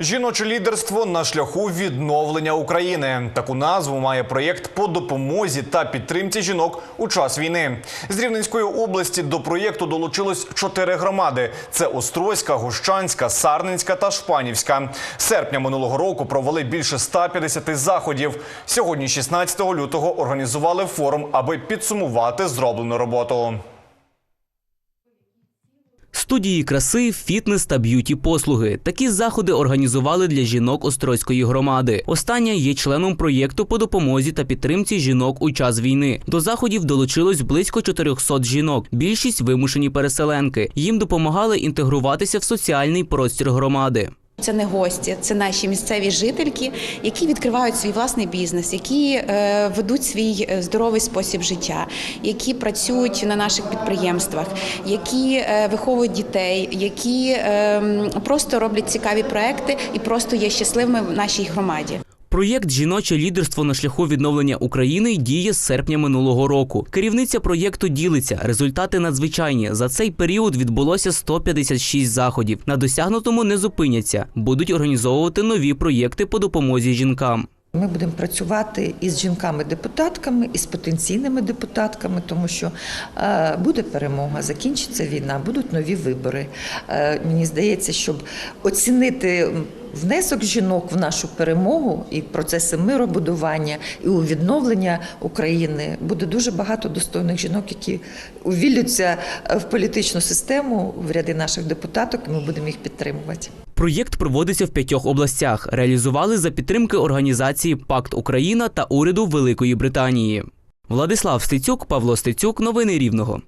Жіноче лідерство на шляху відновлення України. Таку назву має проєкт по допомозі та підтримці жінок у час війни. З Рівненської області до проєкту долучилось чотири громади: це Острозька, Гущанська, Сарненська та Шпанівська. З Серпня минулого року провели більше 150 заходів. Сьогодні, 16 лютого, організували форум, аби підсумувати зроблену роботу. Студії краси, фітнес та б'юті послуги. Такі заходи організували для жінок Острозької громади. Остання є членом проєкту по допомозі та підтримці жінок у час війни. До заходів долучилось близько 400 жінок. Більшість вимушені переселенки. Їм допомагали інтегруватися в соціальний простір громади. Це не гості, це наші місцеві жительки, які відкривають свій власний бізнес, які е, ведуть свій е, здоровий спосіб життя, які працюють на наших підприємствах, які е, виховують дітей, які е, просто роблять цікаві проекти і просто є щасливими в нашій громаді. Проєкт Жіноче лідерство на шляху відновлення України діє з серпня минулого року. Керівниця проєкту ділиться. Результати надзвичайні. За цей період відбулося 156 заходів. На досягнутому не зупиняться. Будуть організовувати нові проєкти по допомозі жінкам. Ми будемо працювати із жінками-депутатками, із потенційними депутатками, тому що е, буде перемога, закінчиться війна, будуть нові вибори. Е, мені здається, щоб оцінити внесок жінок в нашу перемогу і процеси миробудування, і у відновлення України буде дуже багато достойних жінок, які увіллються в політичну систему в ряди наших депутаток. Ми будемо їх підтримувати. Проєкт проводиться в п'ятьох областях. Реалізували за підтримки організації Пакт Україна та уряду Великої Британії. Владислав Стецюк, Павло Стецюк. Новини Рівного.